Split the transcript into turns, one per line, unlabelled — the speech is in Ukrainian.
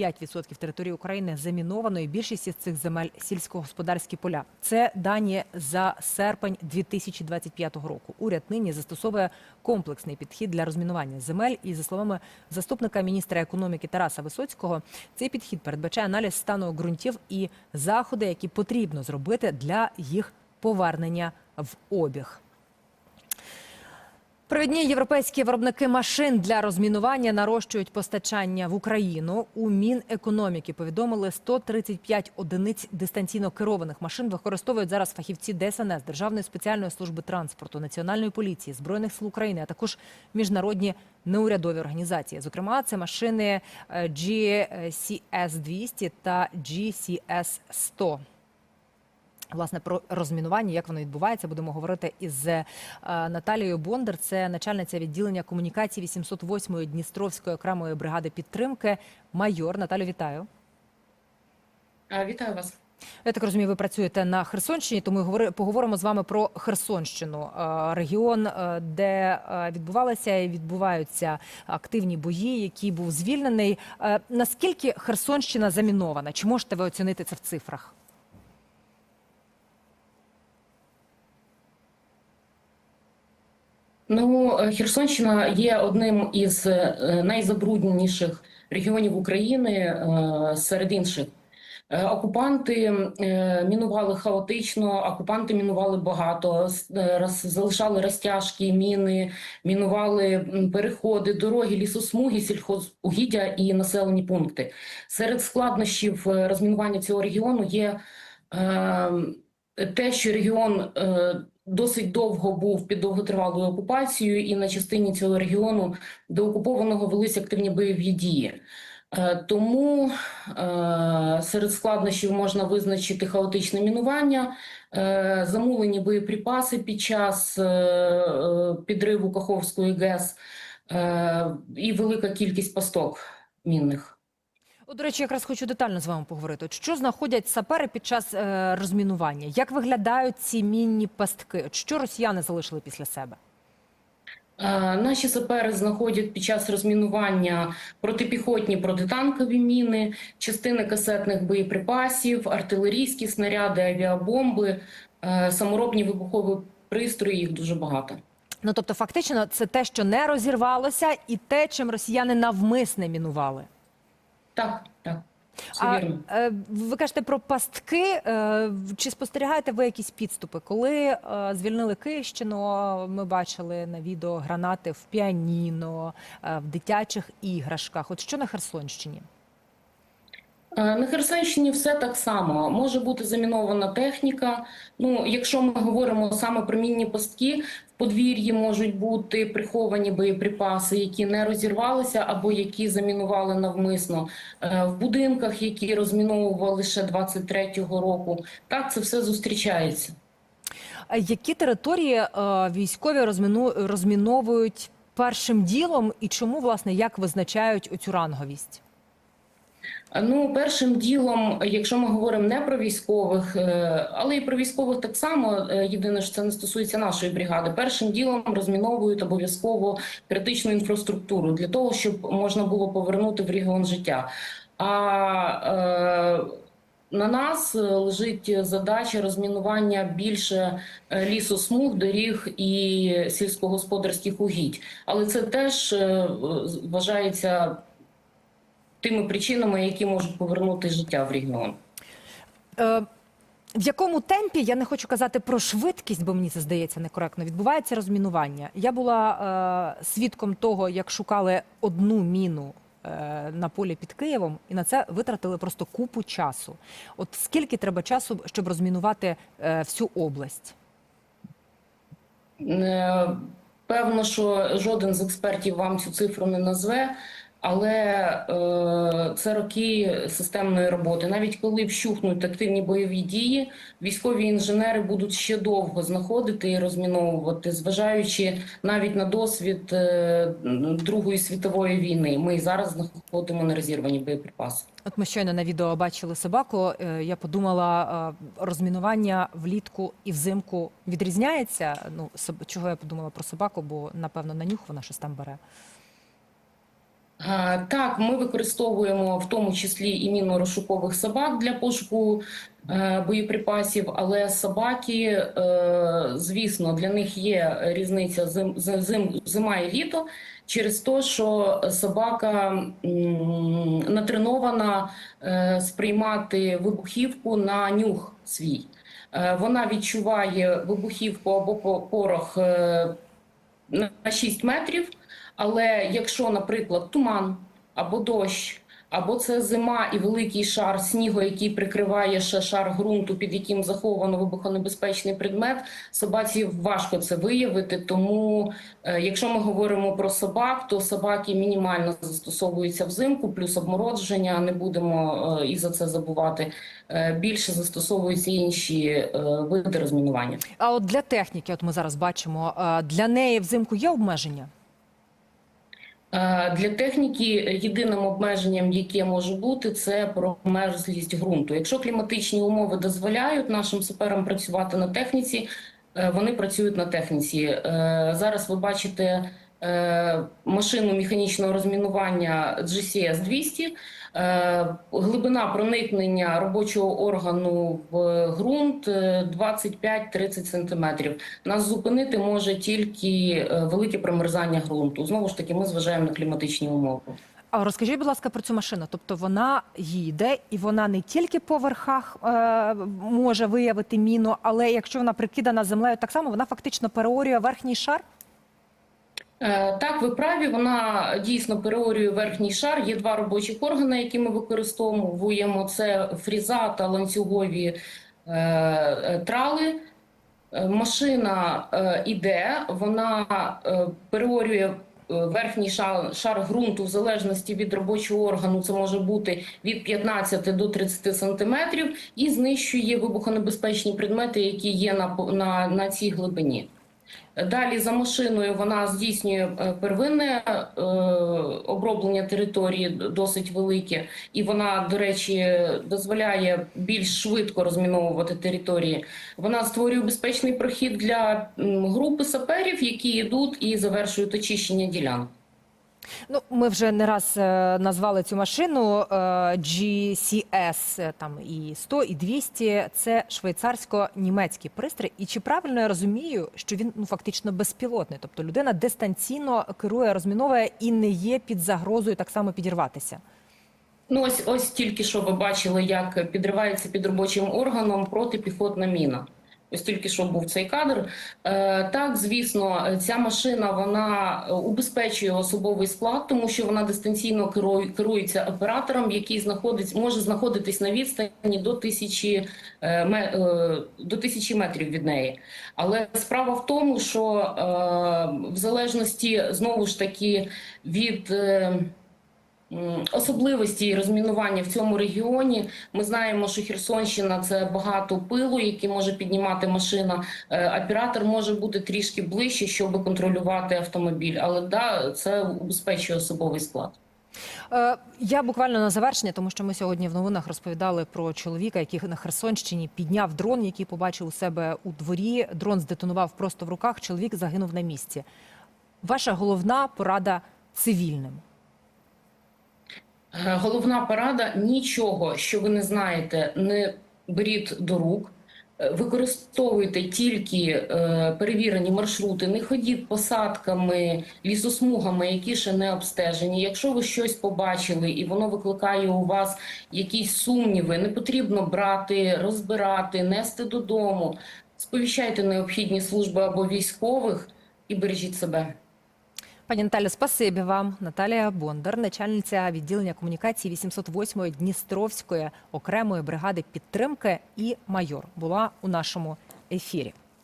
75% території України заміновано, і більшість із цих земель сільськогосподарські поля. Це дані за серпень 2025 року. Уряд нині застосовує комплексний підхід для розмінування земель. І за словами заступника міністра економіки Тараса Висоцького, цей підхід передбачає аналіз стану ґрунтів і заходи, які потрібно зробити для їх повернення в обіг. Провідні європейські виробники машин для розмінування нарощують постачання в Україну. У Мінекономіки повідомили 135 одиниць дистанційно керованих машин використовують зараз фахівці ДСНС, Державної спеціальної служби транспорту, Національної поліції, збройних сил України, а також міжнародні неурядові організації. Зокрема, це машини е, GCS 200 та GCS 100 Власне, про розмінування, як воно відбувається, будемо говорити із е, Наталією Бондар. Це начальниця відділення комунікації 808-ї Дністровської окремої бригади підтримки. Майор Наталю, вітаю.
Вітаю вас.
Я так розумію, ви працюєте на Херсонщині, тому говори- поговоримо з вами про Херсонщину, Е, регіон, е, де відбувалися і відбуваються активні бої, який був звільнений. Наскільки Херсонщина замінована? Чи можете ви оцінити це в цифрах?
Ну, е, Херсонщина є одним із е, найзабрудненіших регіонів України е, серед інших. Окупанти мінували хаотично, окупанти мінували багато, залишали розтяжки, міни, мінували переходи, дороги, лісосмуги, сільхозугіддя і населені пункти. Серед складнощів розмінування цього регіону є е, те, що регіон досить довго був під довготривалою окупацією, і на частині цього регіону до окупованого велись активні бойові дії. Е, Тому е, серед складнощів можна визначити хаотичне мінування, е, замулені боєприпаси під час підриву Каховської ГЕС і велика кількість пасток мінних.
До речі, якраз хочу детально з вами поговорити. От що знаходять сапери під час е, розмінування? Як виглядають ці мінні пастки? От що росіяни залишили після себе?
Е, Наші сапери знаходять під час розмінування протипіхотні протитанкові міни, частини касетних боєприпасів, артилерійські снаряди, авіабомби, е, саморобні вибухові пристрої. Їх дуже багато.
Ну тобто, фактично, це те, що не розірвалося, і те, чим росіяни навмисне мінували.
Так, так, все
А
вірно.
е, ви кажете про пастки. Е, чи спостерігаєте ви якісь підступи? Коли е, звільнили Київщину, ми бачили на відео гранати в піаніно, в дитячих іграшках. От що на Херсонщині?
Е, На Херсонщині все так само. Може бути замінована техніка. Ну, якщо ми говоримо саме про мінні пастки, в подвір'ї можуть бути приховані боєприпаси, які не розірвалися або які замінували навмисно. Е, В будинках, які розміновували ще 23-го року. Так, це все зустрічається.
А Які території е, військові розміну, розміновують першим ділом, і чому власне як визначають оцю ранговість?
Ну, першим ділом, якщо ми говоримо не про військових, е, але і про військових так само, е, єдине, що це не стосується нашої бригади. Першим ділом розміновують обов'язково критичну інфраструктуру для того, щоб можна було повернути в регіон життя. А е, на нас е, лежить задача розмінування більше лісосмуг, доріг і сільськогосподарських угідь. Але це теж вважається тими причинами, які можуть повернути життя в регіон.
Е, в якому темпі я не хочу казати про швидкість, бо мені це здається некоректно. Відбувається розмінування. Я була е, свідком того, як шукали одну міну е, на полі під Києвом, і на це витратили просто купу часу. От скільки треба часу, щоб розмінувати е, всю область?
Е, Певно, що жоден з експертів вам цю цифру не назве, але е, це роки системної роботи. Навіть коли вщухнуть активні бойові дії, військові інженери будуть ще довго знаходити і розміновувати, зважаючи навіть на досвід е, Другої світової війни. Ми зараз знаходимо нерозірвані боєприпаси.
От ми щойно на відео бачили собаку. Е, Я подумала, е, розмінування влітку і взимку відрізняється. Ну, чого я подумала про собаку, бо напевно на нюх вона щось там бере.
Так, ми використовуємо в тому числі і мінно-розшукових собак для пошуку е, боєприпасів, але собаки, е, звісно, для них є різниця зим, зима і літо через те, що собака натренована е, сприймати вибухівку на нюх свій. Вона відчуває вибухівку або по- порох на 6 метрів. Але якщо, наприклад, туман або дощ, або це зима і великий шар снігу, який прикриває ще шар ґрунту, під яким заховано вибухонебезпечний предмет, собаці важко це виявити. Тому, е, якщо ми говоримо про собак, то собаки мінімально застосовуються взимку, плюс обмородження. Не будемо е, і за це забувати. Е, Більше застосовуються інші види розмінування.
А от для техніки, от ми зараз бачимо, для неї взимку є обмеження?
Е, Для техніки єдиним обмеженням, яке може бути, це промерзлість ґрунту. Якщо кліматичні умови дозволяють нашим саперам працювати на техніці, е, вони працюють на техніці. Е, Зараз ви бачите машину механічного розмінування GCS 200. Е, Глибина проникнення робочого органу в ґрунт е, 25-30 сантиметрів. Нас зупинити може тільки е, велике промерзання ґрунту. Знову ж таки, ми зважаємо на кліматичні умови.
А розкажіть, будь ласка, про цю машину. Тобто вона їде і вона не тільки по верхах е, може виявити міну, але якщо вона прикидана землею, так само вона фактично переорює верхній шар.
Е, Так, ви праві. Вона дійсно переорює верхній шар. Є два робочих органи, які ми використовуємо: це фріза та ланцюгові е, трали. Е, Машина іде, вона переорює верхній шар, шар ґрунту в залежності від робочого органу. Це може бути від 15 до 30 сантиметрів, і знищує вибухонебезпечні предмети, які є на, на, на цій глибині. Далі за машиною вона здійснює е, первинне е, оброблення території досить велике, і вона, до речі, дозволяє більш швидко розміновувати території. Вона створює безпечний прохід для групи саперів, які йдуть і завершують очищення ділянок.
Ну, ми вже не раз е, назвали цю машину е, GCS, е, там і 100, і 200. Це швейцарсько-німецький пристрій. І чи правильно я розумію, що він ну фактично безпілотний? Тобто людина дистанційно керує, розміновує і не є під загрозою так само підірватися.
Ну, ось ось тільки що ви бачили, як підривається під робочим органом протипіхотна міна. Ось тільки що був цей кадр. Е, так, звісно, ця машина вона е, убезпечує особовий склад, тому що вона дистанційно керується оператором, який знаходиться, може знаходитись на відстані до тисячі, е, до тисячі метрів від неї. Але справа в тому, що в залежності знову ж таки від. Особливості розмінування в цьому регіоні. Ми знаємо, що Херсонщина це багато пилу, який може піднімати машина. Е, Оператор може бути трішки ближче, щоб контролювати автомобіль, але да, це убезпечує особовий склад.
Е, Я буквально на завершення, тому що ми сьогодні в новинах розповідали про чоловіка, який на Херсонщині підняв дрон, який побачив у себе у дворі. Дрон здетонував просто в руках. Чоловік загинув на місці. Ваша головна порада цивільним.
Е, Головна порада: нічого, що ви не знаєте, не беріть до рук. Е, Використовуйте тільки е, перевірені маршрути, не ходіть посадками, лісосмугами, які ще не обстежені. Якщо ви щось побачили і воно викликає у вас якісь сумніви, не потрібно брати, розбирати, нести додому. Сповіщайте необхідні служби або військових і бережіть себе.
Пані Наталя, спасибі вам. Наталія Бондар, начальниця відділення комунікації 808-ї Дністровської окремої бригади підтримки і майор, була у нашому ефірі.